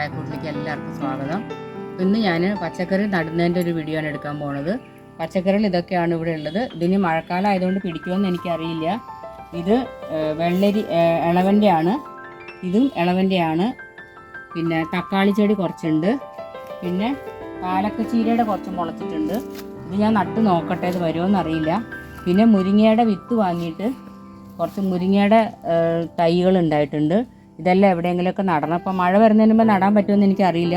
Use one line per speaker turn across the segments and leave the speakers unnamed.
ചായക്കൂട്ടിലേക്ക് എല്ലാവർക്കും സ്വാഗതം. ഇന്ന് ഞാൻ പച്ചക്കറി നടുന്നതിന്റെ ഒരു വീഡിയോ ആണ് എടുക്കാൻ പോണത്. പച്ചക്കറികൾ ഇതൊക്കെയാണ് ഇവിടെ ഉള്ളത്. ഇതിന് മഴക്കാലം ആയതുകൊണ്ട് പിടിക്കുമെന്ന് എനിക്കറിയില്ല. ഇത് വെള്ളരി ഇളവന്റെ ആണ് ഇതും ഇളവന്റെ ആണ് പിന്നെ തക്കാളി ചെടി കുറച്ചുണ്ട്. പിന്നെ പാലക്കച്ചീരയുടെ കുറച്ച് മുളച്ചിട്ടുണ്ട്. ഇത് ഞാൻ നട്ട് നോക്കട്ടെ ഇത് വരുമെന്നറിയില്ല അറിയില്ല. പിന്നെ മുരിങ്ങയുടെ വിത്ത് വാങ്ങിയിട്ട് കുറച്ച് മുരിങ്ങയുടെ തൈകൾ ഉണ്ടായിട്ടുണ്ട്. ഇതെല്ലാം എവിടെയെങ്കിലുമൊക്കെ നടണം. അപ്പോൾ മഴ വരുന്നതിന് മുമ്പ് നടാൻ പറ്റുമെന്ന് എനിക്കറിയില്ല.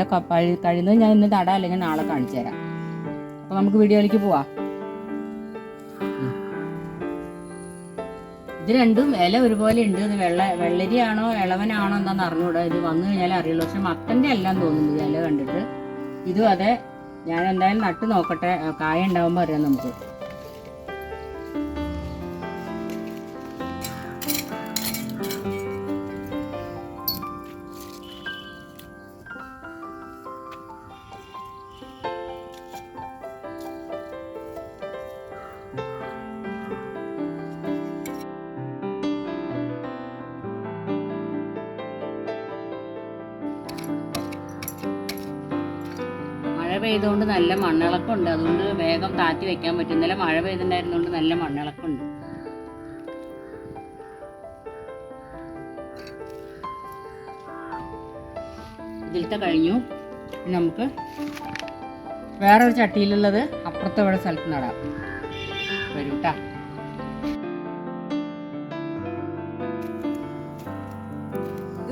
കഴിയുന്നത് ഞാൻ ഇന്ന് നടാം അല്ലെങ്കിൽ നാളെ കാണിച്ചു തരാം. അപ്പോൾ നമുക്ക് വീഡിയോയിലേക്ക് പോവാം. ഇത് രണ്ടും ഇല ഒരുപോലെ ഉണ്ട്. ഇത് വെള്ള വെള്ളരിയാണോ ഇളവനാണോ എന്താണെന്ന് അറിഞ്ഞൂടാ. ഇത് വന്നു കഴിഞ്ഞാൽ അറിയുള്ളൂ. പക്ഷെ മത്തന്റെ എല്ലാം തോന്നുന്നു ഇല കണ്ടിട്ട്. ഇതും അതെ. ഞാൻ എന്തായാലും നട്ട് നോക്കട്ടെ. കായ ഉണ്ടാവുമ്പോൾ അറിയാം നമുക്ക്. പെയ്തുകൊണ്ട് നല്ല മണ്ണിളക്കമുണ്ട്. അതുകൊണ്ട് വേഗം താറ്റി വെക്കാൻ പറ്റും. ഇന്നലെ മഴ പെയ്തിട്ടുണ്ടായിരുന്നോണ്ട് നല്ല മണ്ണിളക്കമുണ്ട്. ഇതിലത്തെ കഴിഞ്ഞു. നമുക്ക് വേറൊരു ചട്ടിയിലുള്ളത് അപ്പുറത്തെ ഇവിടെ സ്ഥലത്ത് നടാം. വരൂ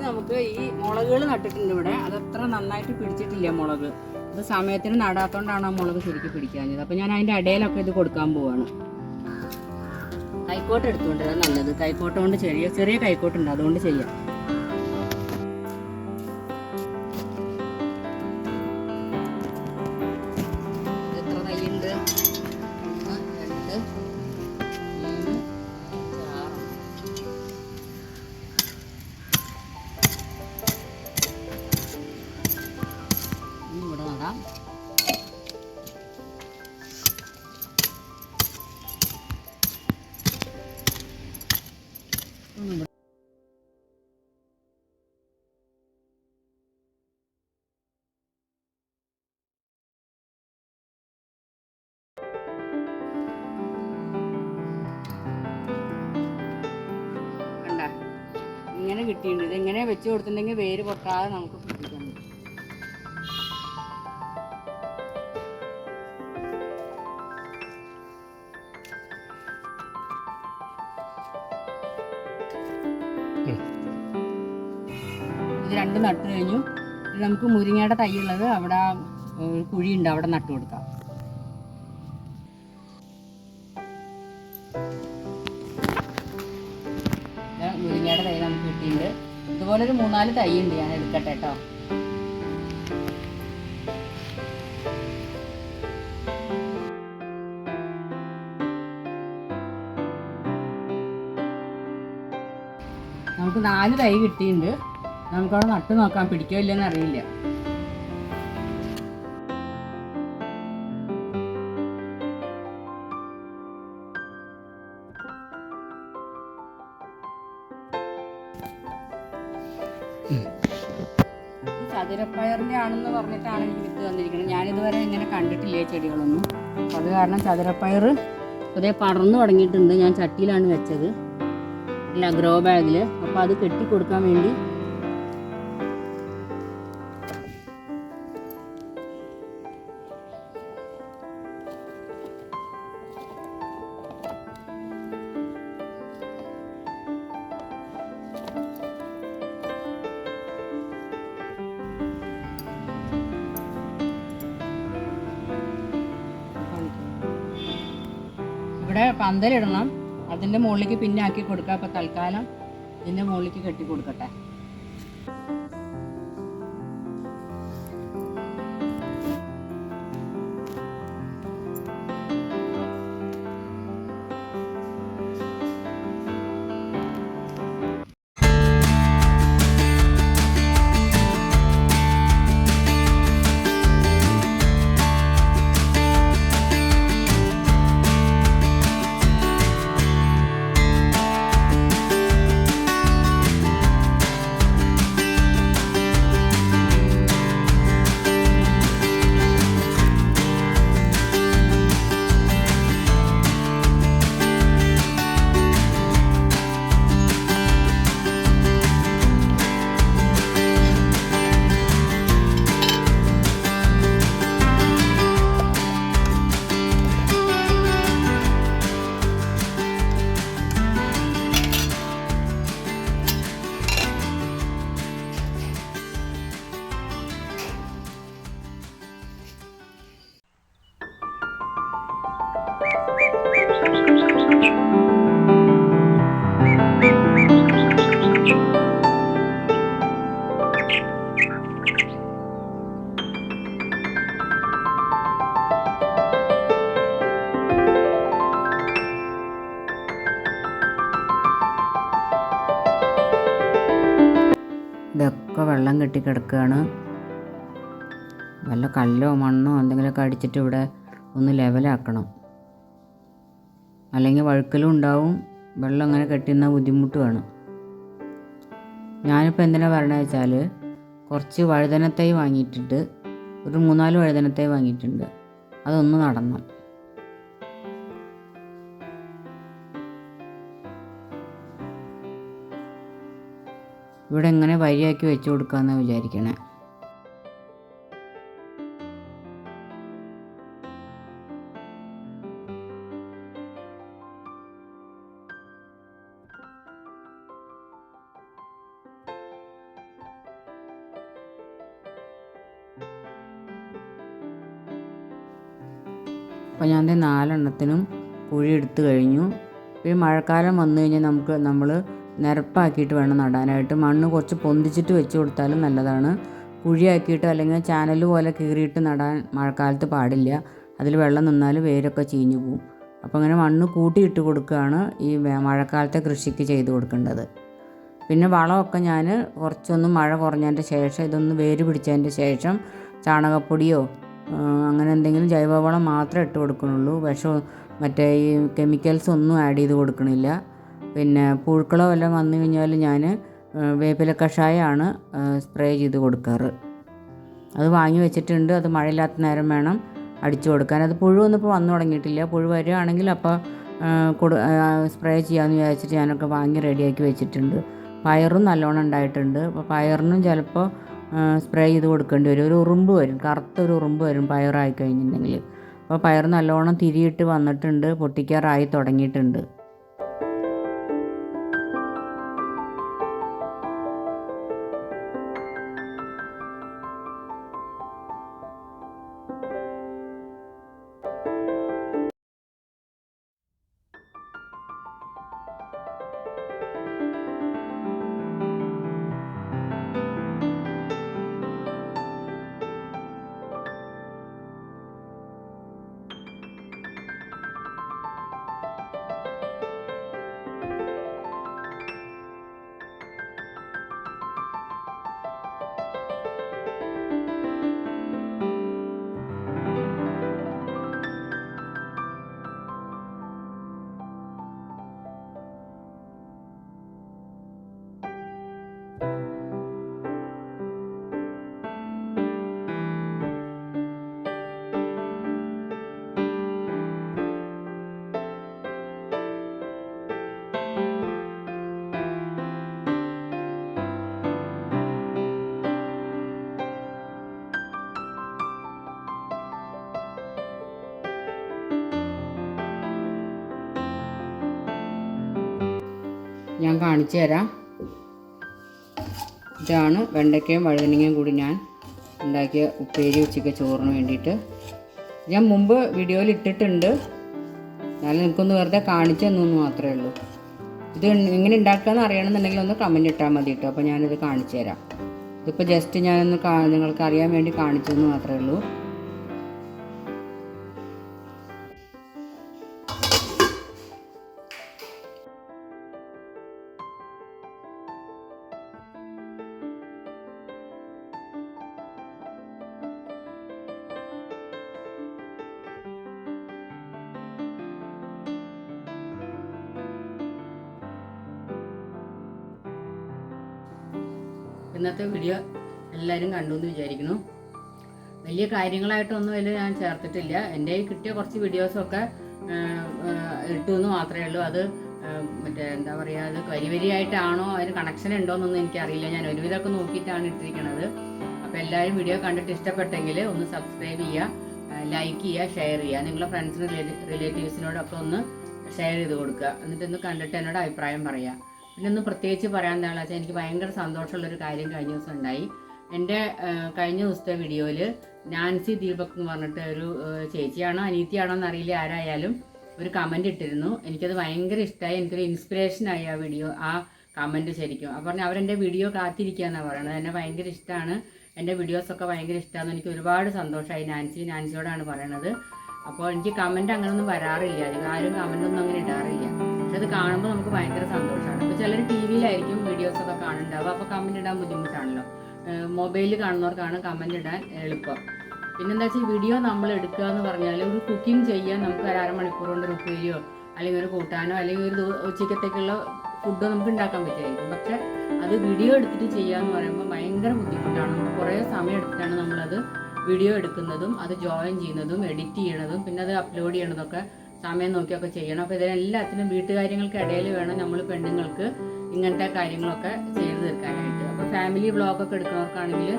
നമുക്ക് ഈ മുളകുകൾ നട്ടിട്ടുണ്ട് ഇവിടെ. അത് അത്ര നന്നായിട്ട് പിടിച്ചിട്ടില്ല മുളക്. ഇത് സമയത്തിന് നടാത്തോണ്ടാണ് ആ മുളക് ശരിക്കും പിടിക്കാഞ്ഞത്. അപ്പൊ ഞാൻ അതിന്റെ ഇടയിലൊക്കെ ഇത് കൊടുക്കാൻ പോവാണ്. കൈക്കോട്ട് എടുത്തുകൊണ്ടിരുന്നത് നല്ലത്. കൈക്കോട്ട് കൊണ്ട് ചെറിയ ചെറിയ കൈക്കോട്ടുണ്ട്. അതുകൊണ്ട് ചെയ്യാം. ഇങ്ങനെ കിട്ടിയിട്ടുണ്ട്. ഇതെങ്ങനെ വെച്ച് കൊടുത്തിട്ടുണ്ടെങ്കിൽ വേര് പൊട്ടാതെ നമുക്ക് പിടിപ്പിക്കാൻ പറ്റും ഇത് രണ്ടും നട്ടു കഴിഞ്ഞു. നമുക്ക് മുരിങ്ങയുടെ തൈ ഉള്ളത് അവിടെ കുഴിയുണ്ട് അവിടെ നട്ടു കൊടുക്കാം. ഇതുപോലെ ഒരു മൂന്നാൽ തൈ ഉണ്ട് ഞാൻ എടുക്കട്ടെ കേട്ടോ. നമുക്ക് നാല് തൈ കിട്ടിയിട്ടുണ്ട്. നമുക്കവിടെ നട്ട് നോക്കാൻ പിടിക്കോ ഇല്ലെന്ന് അറിയില്ല. ഇത് ചതുരപ്പയറിന്റെ ആണെന്ന് പറഞ്ഞിട്ടാണ് എനിക്ക് വിത്ത് തന്നിരിക്കുന്നത്. ഞാനിതുവരെ ഇങ്ങനെ കണ്ടിട്ടില്ല ചെടികളൊന്നും. അത് കാരണം ചതുരപ്പയർ അതേ പടർന്നു തുടങ്ങിയിട്ടുണ്ട്. ഞാൻ ചട്ടിയിലാണ് വെച്ചത്. അല്ല ഗ്രോ ബാഗിൽ അപ്പോൾ അത് കെട്ടി കൊടുക്കാൻ വേണ്ടി ഇവിടെ പന്തലിടണം. അതിന്റെ മുകളിലേക്ക് പിന്നെ ആക്കി കൊടുക്കാം. അപ്പോൾ തൽക്കാലം ഇതിന്റെ മുകളിലേക്ക് കെട്ടി കൊടുക്കട്ടെ. വെള്ളം കെട്ടി കിടക്കുകയാണ്. വല്ല കല്ലോ മണ്ണോ എന്തെങ്കിലുമൊക്കെ അടിച്ചിട്ട് ഇവിടെ ഒന്ന് ലെവലാക്കണം അല്ലെങ്കിൽ വഴുക്കലും ഉണ്ടാവും. വെള്ളം അങ്ങനെ കെട്ടുന്ന ബുദ്ധിമുട്ടുമാണ് ഞാനിപ്പോൾ എന്തിനാ പറയണത് വെച്ചാൽ കുറച്ച് വഴുതനത്തൈ വാങ്ങിയിട്ടുണ്ട്. ഒരു മൂന്നാൽ വഴുതനത്തൈ വാങ്ങിയിട്ടുണ്ട്. അതൊന്ന് നടണം. ഇവിടെ എങ്ങനെ വരിയാക്കി വെച്ച് കൊടുക്കാമെന്നാണ് വിചാരിക്കണേ. അപ്പോൾ ഞാൻ നാലെണ്ണത്തിനും കുഴി എടുത്തു കഴിഞ്ഞു. ഈ മഴക്കാലം വന്നു കഴിഞ്ഞാൽ നമുക്ക് നമ്മൾ നിരപ്പാക്കിയിട്ട് വേണം നടാനായിട്ട്. മണ്ണ് കുറച്ച് പൊന്തിച്ചിട്ട് വെച്ച് കൊടുത്താലും നല്ലതാണ്. കുഴിയാക്കിയിട്ട് അല്ലെങ്കിൽ ചാനൽ പോലെ കീറിയിട്ട് നടാൻ മഴക്കാലത്ത് പാടില്ല. അതിൽ വെള്ളം നിന്നാൽ വേരൊക്കെ ചീഞ്ഞു പോകും അപ്പോൾ അങ്ങനെ മണ്ണ് കൂട്ടിയിട്ട് കൊടുക്കുകയാണ് ഈ മഴക്കാലത്തെ കൃഷിക്ക് ചെയ്തു കൊടുക്കേണ്ടത്. പിന്നെ വളമൊക്കെ ഞാൻ കുറച്ചൊന്ന് മഴ കുറഞ്ഞതിന്റെ ശേഷം ഇതൊന്ന് വേര് പിടിച്ചതിന്റെ ശേഷം ചാണകപ്പൊടിയോ അങ്ങനെ എന്തെങ്കിലും ജൈവവളം മാത്രമേ ഇട്ട് കൊടുക്കണുള്ളൂ. വിഷം മറ്റേ ഈ കെമിക്കൽസ് ഒന്നും ആഡ് ചെയ്ത് കൊടുക്കണില്ല. പിന്നെ പുഴുക്കളോ എല്ലാം വന്നു കഴിഞ്ഞാൽ ഞാൻ വേപ്പില കഷായമാണ് സ്പ്രേ ചെയ്ത് കൊടുക്കാറ്. അത് വാങ്ങി വെച്ചിട്ടുണ്ട്. അത് മഴയില്ലാത്ത നേരം വേണം അടിച്ചു കൊടുക്കാൻ. അത് പുഴുവൊന്നും ഇപ്പോൾ വന്നു തുടങ്ങിയിട്ടില്ല. പുഴു വരികയാണെങ്കിൽ അപ്പോൾ കൊടു സ്പ്രേ ചെയ്യാമെന്ന് വിചാരിച്ചിട്ട് ഞാനൊക്കെ വാങ്ങി റെഡിയാക്കി വെച്ചിട്ടുണ്ട്. പയറും നല്ലോണം ഉണ്ടായിട്ടുണ്ട്. അപ്പോൾ പയറിനും ചിലപ്പോൾ സ്പ്രേ ചെയ്ത് കൊടുക്കേണ്ടി വരും. ഒരു ഉറുമ്പ് വരും. കറുത്തൊരു ഉറുമ്പ് വരും പയറായി കഴിഞ്ഞിട്ടുണ്ടെങ്കിൽ അപ്പോൾ പയർ നല്ലോണം തിരിയിട്ട് വന്നിട്ടുണ്ട്. പൊട്ടിക്കാറായി തുടങ്ങിയിട്ടുണ്ട്. കാണിച്ചു തരാം. ഇതാണ് വെണ്ടയ്ക്കയും വഴുതനങ്ങയും കൂടി ഞാൻ ഉണ്ടാക്കിയ ഉപ്പേരി ഉച്ചയ്ക്ക് ചോറിന് വേണ്ടിയിട്ട്. ഞാൻ മുമ്പ് വീഡിയോയിൽ ഇട്ടിട്ടുണ്ട്. എന്നാലും നിങ്ങൾക്കൊന്ന് വെറുതെ കാണിച്ചു തന്നു മാത്രമേ ഉള്ളൂ. ഇത് എങ്ങനെ ഉണ്ടാക്കുകയെന്ന് അറിയണമെന്നുണ്ടെങ്കിൽ ഒന്ന് കമന്റ് ഇട്ടാൽ മതി കേട്ടോ. അപ്പോൾ ഞാനിത് കാണിച്ചു തരാം. ഇതിപ്പോൾ ജസ്റ്റ് ഞാനൊന്ന് നിങ്ങൾക്ക് അറിയാൻ വേണ്ടി കാണിച്ചെന്ന് മാത്രമേ ഉള്ളൂ. ഇന്നത്തെ വീഡിയോ എല്ലാവരും കണ്ടു എന്ന് വിചാരിക്കുന്നു. വലിയ കാര്യങ്ങളായിട്ടൊന്നും അതിൽ ഞാൻ ചേർത്തിട്ടില്ല. എന്റെ കിട്ടിയ കുറച്ച് വീഡിയോസൊക്കെ ഇട്ടു എന്ന് മാത്രമേ ഉള്ളൂ. അത് മറ്റേ എന്താ പറയുക അത് വരി വരിയായിട്ടാണോ അതിന് കണക്ഷൻ ഉണ്ടോയെന്നൊന്നും എനിക്കറിയില്ല. ഞാൻ ഒരുവിധമൊക്കെ നോക്കിയിട്ടാണ് ഇട്ടിരിക്കുന്നത് അപ്പോൾ എല്ലാവരും വീഡിയോ കണ്ടിട്ട് ഇഷ്ടപ്പെട്ടെങ്കിൽ ഒന്ന് സബ്സ്ക്രൈബ് ചെയ്യുക ലൈക്ക് ചെയ്യുക ഷെയർ ചെയ്യുക. നിങ്ങളുടെ ഫ്രണ്ട്സിനും റിലേറ്റീവ്സിനോടൊക്കെ ഒന്ന് ഷെയർ ചെയ്ത് കൊടുക്കുക. എന്നിട്ട് ഒന്ന് കണ്ടിട്ട് എന്നോട് അഭിപ്രായം പറയുക. പിന്നെ ഒന്ന് പ്രത്യേകിച്ച് പറയാൻ എന്താണെന്ന് വെച്ചാൽ എനിക്ക് ഭയങ്കര സന്തോഷമുള്ളൊരു കാര്യം കഴിഞ്ഞ ദിവസം ഉണ്ടായി. എന്റെ കഴിഞ്ഞ ദിവസത്തെ വീഡിയോയിൽ നാൻസി ദീപക് എന്ന് പറഞ്ഞിട്ട് ഒരു ചേച്ചിയാണോ അനീത്തിയാണോ എന്നറിയില്ല ആരായാലും ഒരു കമന്റ് ഇട്ടിരുന്നു. എനിക്കത് ഭയങ്കര ഇഷ്ടമായി എനിക്കൊരു ഇൻസ്പിറേഷനായി ആ വീഡിയോ ആ കമന്റ് ശരിക്കും. അപ്പോൾ പറഞ്ഞാൽ അവരെന്റെ വീഡിയോ കാത്തിരിക്കുക എന്നാണ് പറയുന്നത് എന്നെ ഭയങ്കര ഇഷ്ടമാണ് എന്റെ വീഡിയോസൊക്കെ ഭയങ്കര ഇഷ്ടമാണ് എനിക്ക് ഒരുപാട് സന്തോഷമായി നാൻസി നാൻസിയോടാണ് പറയണത്. അപ്പോൾ എനിക്ക് കമന്റ് അങ്ങനെയൊന്നും വരാറില്ല. അധികം ആരും കമന്റൊന്നും അങ്ങനെ ഇടാറില്ല. പക്ഷെ അത് കാണുമ്പോൾ നമുക്ക് ഭയങ്കര ഇപ്പോൾ ചിലർ ടി വിയിലായിരിക്കും വീഡിയോസൊക്കെ കാണുന്നുണ്ടാവുക. അപ്പോൾ കമന്റ് ഇടാൻ ബുദ്ധിമുട്ടാണല്ലോ. മൊബൈലിൽ കാണുന്നവർക്കാണ് കമന്റ് ഇടാൻ എളുപ്പം. പിന്നെന്താ വെച്ചാൽ വീഡിയോ നമ്മൾ എടുക്കുക എന്ന് പറഞ്ഞാൽ ഒരു കുക്കിംഗ് ചെയ്യാൻ നമുക്ക് ഒരു അരമണിക്കൂർ കൊണ്ട് ഒരു അല്ലെങ്കിൽ ഒരു കൂട്ടാനോ അല്ലെങ്കിൽ ഒരു ഉച്ചക്കത്തേക്കുള്ള ഫുഡോ നമുക്ക് ഉണ്ടാക്കാൻ പറ്റുമായിരിക്കും. പക്ഷെ അത് വീഡിയോ എടുത്തിട്ട് ചെയ്യുക എന്ന് പറയുമ്പോൾ ഭയങ്കര ബുദ്ധിമുട്ടാണ്. നമുക്ക് കുറേ സമയം എടുത്തിട്ടാണ് നമ്മളത് വീഡിയോ എടുക്കുന്നതും അത് ജോയിൻ ചെയ്യുന്നതും എഡിറ്റ് ചെയ്യണതും പിന്നെ അത് അപ്ലോഡ് ചെയ്യണതൊക്കെ സമയം നോക്കിയൊക്കെ ചെയ്യണം. അപ്പോൾ ഇതിനെല്ലാത്തിനും വീട്ടുകാര്യങ്ങൾക്ക് ഇടയിൽ വേണം നമ്മൾ പെണ്ണുങ്ങൾക്ക് ഇങ്ങനത്തെ കാര്യങ്ങളൊക്കെ ചെയ്തു തീർക്കാനായിട്ട്. അപ്പോൾ ഫാമിലി വ്ളോഗൊക്കെ എടുക്കുന്നവർക്കാണെങ്കിൽ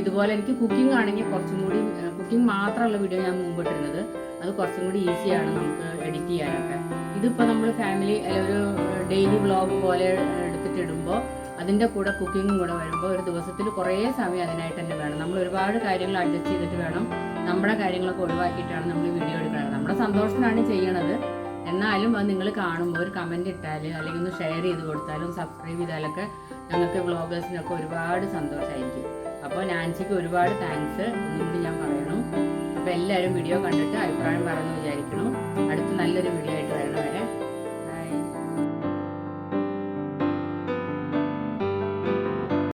ഇതുപോലെ എനിക്ക് കുക്കിംഗ് ആണെങ്കിൽ കുറച്ചും കൂടി കുക്കിംഗ് മാത്രമുള്ള വീഡിയോ ഞാൻ മുമ്പിട്ടിരുന്നത് അത് കുറച്ചും കൂടി ഈസിയാണ് നമുക്ക് എഡിറ്റ് ചെയ്യാനൊക്കെ. ഇതിപ്പോൾ നമ്മൾ ഫാമിലി ഒരു ഡെയിലി വ്ളോഗ് പോലെ എടുത്തിട്ട് ഇടുമ്പോൾ അതിന്റെ കൂടെ കുക്കിങ്ങും കൂടെ വരുമ്പോൾ ഒരു ദിവസത്തിൽ കുറേ സമയം അതിനായിട്ട് തന്നെ വേണം. നമ്മൾ ഒരുപാട് കാര്യങ്ങൾ അഡ്ജസ്റ്റ് ചെയ്തിട്ട് വേണം നമ്മുടെ കാര്യങ്ങളൊക്കെ ഒഴിവാക്കിയിട്ടാണ് നമ്മൾ വീഡിയോ എടുക്കുന്നത്. നമ്മുടെ സന്തോഷത്തിനാണ് ചെയ്യണത്. എന്നാലും അത് നിങ്ങൾ കാണുമ്പോൾ ഒരു കമന്റ് ഇട്ടാൽ അല്ലെങ്കിൽ ഒന്ന് ഷെയർ ചെയ്ത് കൊടുത്താലും സബ്സ്ക്രൈബ് ചെയ്താലൊക്കെ ഞങ്ങൾക്ക് വ്ളോഗേഴ്സിനൊക്കെ ഒരുപാട് സന്തോഷമായിരിക്കും അപ്പോൾ നാൻസിക്ക് ഒരുപാട് താങ്ക്സ് ഒന്നുകൂടി ഞാൻ പറയണം. അപ്പോൾ എല്ലാവരും വീഡിയോ കണ്ടിട്ട് അഭിപ്രായം പറഞ്ഞു വിചാരിക്കണം അടുത്ത നല്ലൊരു വീഡിയോ ആയിട്ട് വരണം.